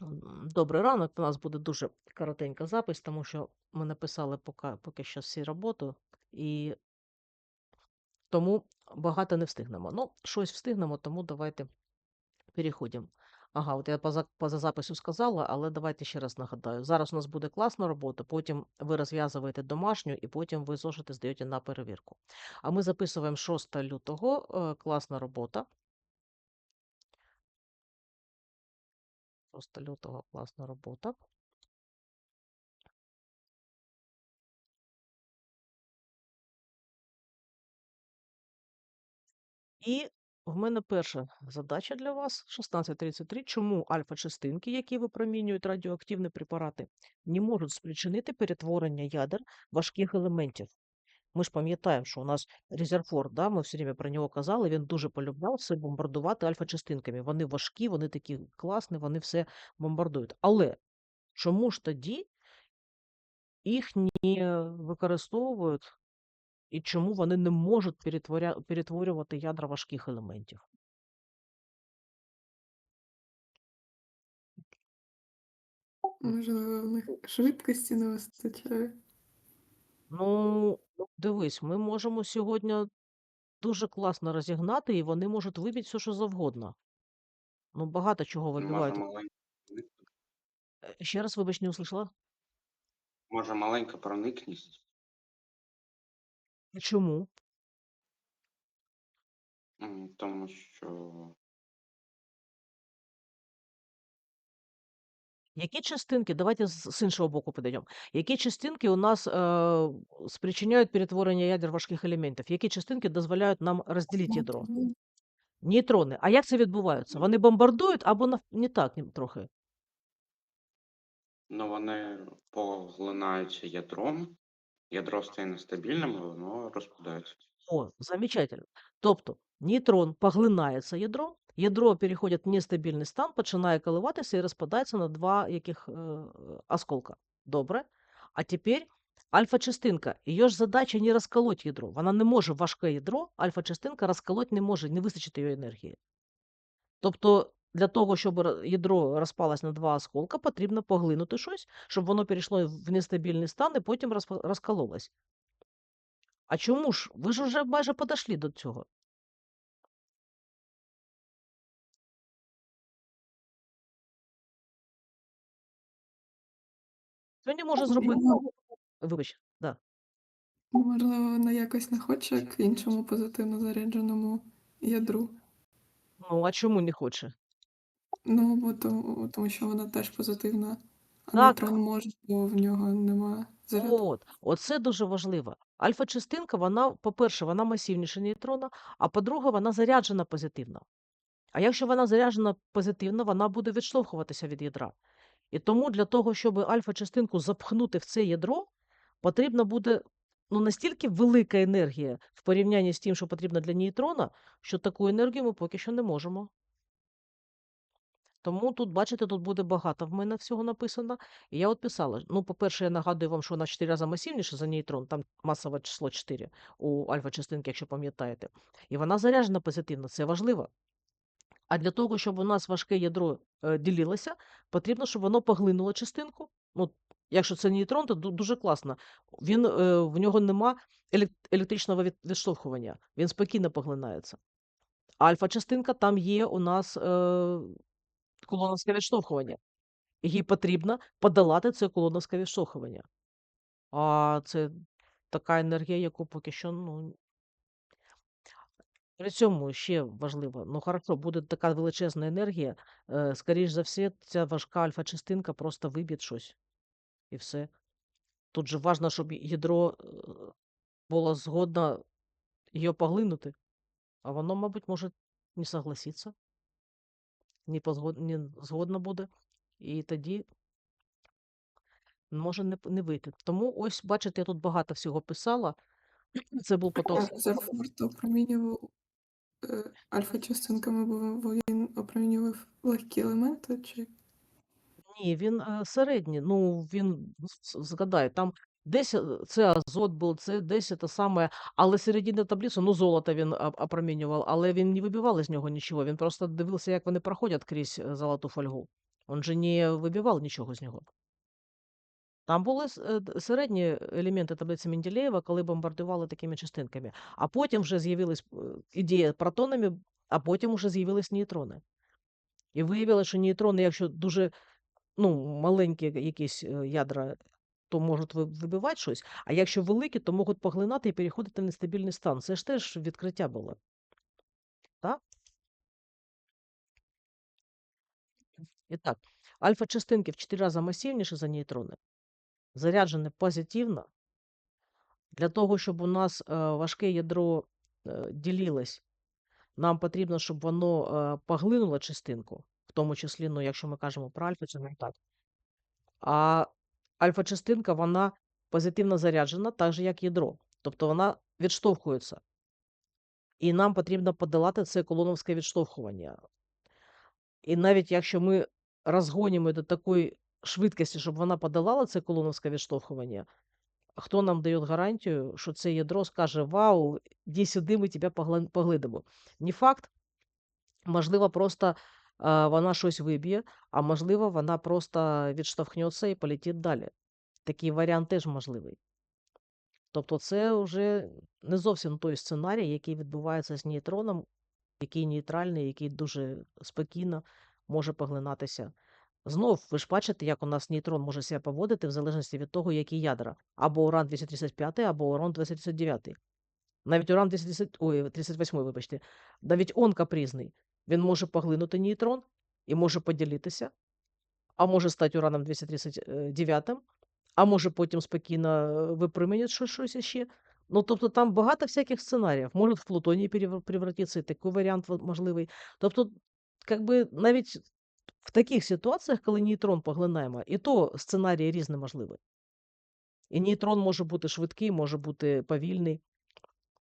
Добрий ранок. У нас буде дуже коротенька запис, тому що ми написали поки, поки що всі роботу, і тому багато не встигнемо. Ну, щось встигнемо, тому давайте переходимо. Ага, от я поза, поза запису сказала, але давайте ще раз нагадаю. Зараз у нас буде класна робота, потім ви розв'язуєте домашню, і потім ви зошити здаєте на перевірку. А ми записуємо 6 лютого. е, Класна робота. 6 лютого класна робота. І в мене перша задача для вас 1633. Чому альфа-частинки, які випромінюють радіоактивні препарати, не можуть спричинити перетворення ядер важких елементів? Ми ж пам'ятаємо, що у нас резерфор, да, ми все время про нього казали, він дуже полюбляв все бомбардувати альфа-частинками. Вони важкі, вони такі класні, вони все бомбардують. Але чому ж тоді їх не використовують і чому вони не можуть перетворя... перетворювати ядра важких елементів? Можливо, в них швидкості не вистачає. Ну, дивись, ми можемо сьогодні дуже класно розігнати, і вони можуть вибити все, що завгодно. Ну, багато чого вибивають. Е, Ще раз, вибач, не услышала. може маленька проникність. Чому? М, Тому що Які частинки, давайте з, з іншого боку підійдемо. Які частинки у нас е, спричиняють перетворення ядер важких елементів? Які частинки дозволяють нам розділити ядро? Нейтрони. А як це відбувається? Вони бомбардують або нав... не так трохи? ну, вони поглинаються ядром, ядро стає нестабільним, і воно розпадається. О, замечательно. Тобто нейтрон поглинається ядром, ядро переходить в нестабільний стан, починає коливатися і розпадається на два яких е, осколка. Добре. А тепер альфа-частинка. Її ж задача не розколоть ядро. Вона не може важке ядро, альфа-частинка розколоть не може, не вистачить її енергії. Тобто для того, щоб ядро розпалось на два осколка, потрібно поглинути щось, щоб воно перейшло в нестабільний стан і потім розкололось. А чому ж? Ви ж вже майже подошли до цього. Що не може зробити? Ну, Вибач, да. Можливо, вона якось не хоче к іншому позитивно зарядженому ядру. Ну, а чому не хоче? Ну, бо тому, тому що вона теж позитивна, а Так. нейтрон може, бо в нього немає заряду. От, оце дуже важливо. Альфа-частинка, вона, по-перше, вона масивніша нейтрона, а по-друге, вона заряджена позитивно. А якщо вона заряджена позитивно, вона буде відштовхуватися від ядра. І тому для того, щоб альфа-частинку запхнути в це ядро, потрібна буде ну, настільки велика енергія в порівнянні з тим, що потрібно для нейтрона, що таку енергію ми поки що не можемо. Тому тут, бачите, тут буде багато в мене всього написано. І я от писала. Ну, по-перше, я нагадую вам, що вона 4 рази масивніша за нейтрон, там масове число 4 у альфа-частинки, якщо пам'ятаєте. І вона заряджена позитивно, це важливо. А для того, щоб у нас важке ядро е, ділилося, потрібно, щоб воно поглинуло частинку. Ну, якщо це нейтрон, то дуже класно. Він, е, в нього нема електричного відштовхування, він спокійно поглинається. Альфа-частинка там є у нас е, колоновське відштовхування. Їй потрібно подолати це колоновське відштовхування. А це така енергія, яку поки що, ну. При цьому ще важливо, ну хорошо, буде така величезна енергія, е, скоріш за все, ця важка альфа-частинка просто виб'є щось. І все. Тут же важливо, щоб ядро е, було згодно її поглинути. А воно, мабуть, може не согласиться, не, позгод... не згодно буде. І тоді може не, не вийти. Тому ось, бачите, я тут багато всього писала. Це був поток. А Зарфорд опромінював е, альфа-частинками, бо він опромінював легкі елементи, чи Ні, він е, середній. Ну, він згадай, там десь е, це азот був, це десь це саме, але середина таблиці, ну, золото він опромінював, але він не вибивав із нього нічого. Він просто дивився, як вони проходять крізь е, золоту фольгу. Он же не вибивав нічого з нього. Там були д- середні елементи таблиці Менделєєва, коли бомбардували такими частинками. А потім вже з'явилась ідея протонами, а потім вже з'явились нейтрони. І виявилося, що нейтрони, якщо дуже ну, маленькі якісь е, ядра, то можуть вибивати щось, а якщо великі, то можуть поглинати і переходити в нестабільний стан. Це ж теж відкриття було. Так? І так, альфа-частинки в 4 рази масивніші за нейтрони, заряджені позитивно. Для того, щоб у нас е, важке ядро е, ділилось, нам потрібно, щоб воно е, поглинуло частинку, в тому числі, ну, якщо ми кажемо про альфа, це не так. А альфа-частинка, вона позитивно заряджена, так же, як ядро. Тобто вона відштовхується. І нам потрібно подолати це колоновське відштовхування. І навіть якщо ми розгонимо до такої швидкості, щоб вона подолала це колоновське відштовхування, хто нам дає гарантію, що це ядро скаже: Вау, іди сюди, ми тебе поглидимо. Не факт, можливо, просто вона щось виб'є, а можливо, вона просто відштовхнеться і полетить далі. Такий варіант теж можливий. Тобто, це вже не зовсім той сценарій, який відбувається з нейтроном, який нейтральний, який дуже спокійно може поглинатися. Знов, ви ж бачите, як у нас нейтрон може себе поводити в залежності від того, які ядра. Або уран 235, або уран 239. Навіть уран 230, ой, 38, вибачте. Навіть он капризний. Він може поглинути нейтрон і може поділитися, а може стати ураном 239, а може потім спокійно е, щось, щось іще. Ну, тобто там багато всяких сценаріїв. Може в плутоній перев- превратитися, і такий варіант можливий. Тобто, как би навіть в таких ситуаціях, коли нейтрон поглинаємо, і то сценарії різні можливі. І нейтрон може бути швидкий, може бути повільний.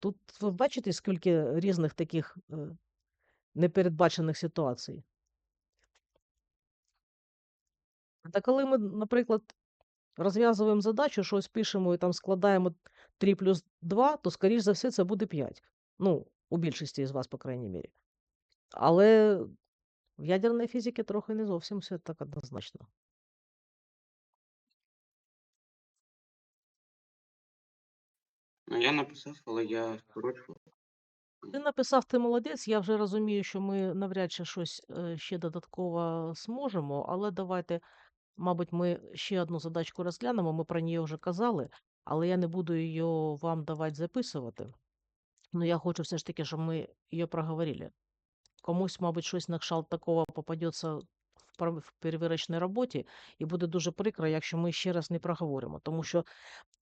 Тут ви бачите, скільки різних таких е, непередбачених ситуацій. Та коли ми, наприклад, розв'язуємо задачу, щось пишемо і там складаємо 3 плюс 2, то, скоріш за все, це буде 5. Ну, у більшості з вас, по крайній мірі. Але в ядерній фізиці трохи не зовсім все так однозначно. Ну, я написав, але я скорочував. Ти написав, ти молодець. Я вже розумію, що ми навряд чи щось е, ще додатково зможемо, але давайте, мабуть, ми ще одну задачку розглянемо. Ми про неї вже казали, але я не буду її вам давати записувати. Ну, я хочу все ж таки, щоб ми її проговорили. Комусь, мабуть, щось на кшалт такого попадеться в пер- перевірочній роботі, і буде дуже прикро, якщо ми ще раз не проговоримо. Тому що,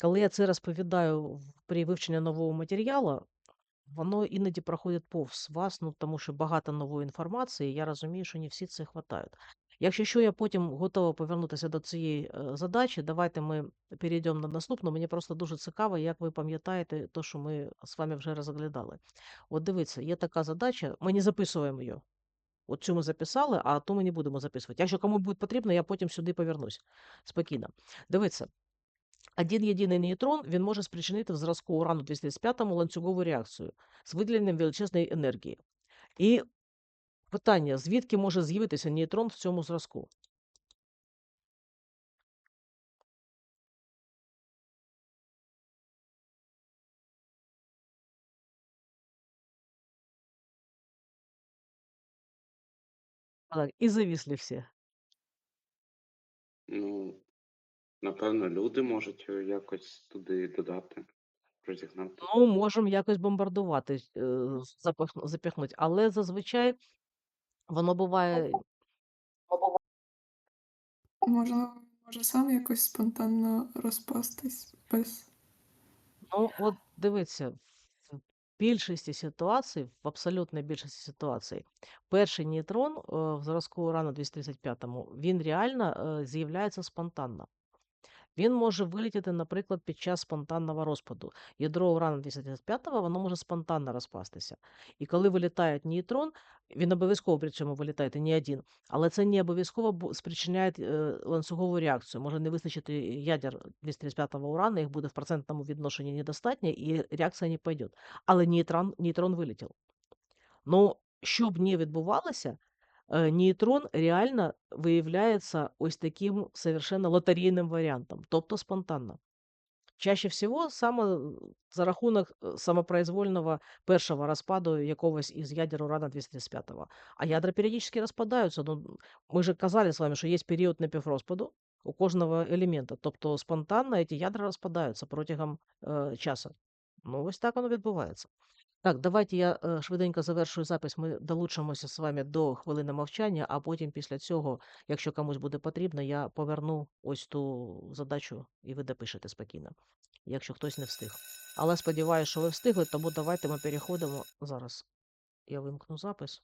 коли я це розповідаю при вивченні нового матеріалу, воно іноді проходить повз вас, ну тому що багато нової інформації, і я розумію, що не всі це хватають. Якщо що, я потім готова повернутися до цієї е, задачі, давайте ми перейдемо на наступну. Мені просто дуже цікаво, як ви пам'ятаєте те, що ми з вами вже розглядали. От дивіться, є така задача, ми не записуємо її. От цю ми записали, а ту ми не будемо записувати. Якщо кому буде потрібно, я потім сюди повернусь. Спокійно. Дивіться. Один єдиний нейтрон він може спричинити в зразку урану 235 ланцюгову реакцію з виділенням величезної енергії. І питання: звідки може з'явитися нейтрон в цьому зразку? Так, і завісли всі. Ну, напевно, люди можуть е, якось туди додати, розігнати. Ну, можемо якось бомбардувати, е, запихнути, але зазвичай воно буває Можливо, може сам якось спонтанно розпастись без. Ну, от дивіться, в більшості ситуацій, в абсолютній більшості ситуацій, перший нейтрон е, в зразку урану 235 він реально е, з'являється спонтанно. Він може вилетіти, наприклад, під час спонтанного розпаду. Ядро урану 235 воно може спонтанно розпастися. І коли вилітає нейтрон, він обов'язково при цьому вилітає не один, але це не обов'язково спричиняє е, ланцюгову реакцію. Може не вистачити ядер 235 урану, їх буде в процентному відношенні недостатньо, і реакція не пойде. Але нейтрон, нейтрон вилетів. Ну, що б не відбувалося, е, нейтрон реально виявляється ось таким совершенно лотерейним варіантом, тобто спонтанно. Чаще всього саме за рахунок е, самопроизвольного першого розпаду якогось із ядер урана-235. А ядра періодично розпадаються. Ну, ми же казали з вами, що є період напіврозпаду у кожного елемента. Тобто спонтанно ці ядра розпадаються протягом е, часу. Ну, ось так воно відбувається. Так, давайте я е, швиденько завершую запис. Ми долучимося з вами до хвилини мовчання, а потім після цього, якщо комусь буде потрібно, я поверну ось ту задачу і ви допишете спокійно, якщо хтось не встиг. Але сподіваюся, що ви встигли, тому давайте ми переходимо зараз. Я вимкну запис.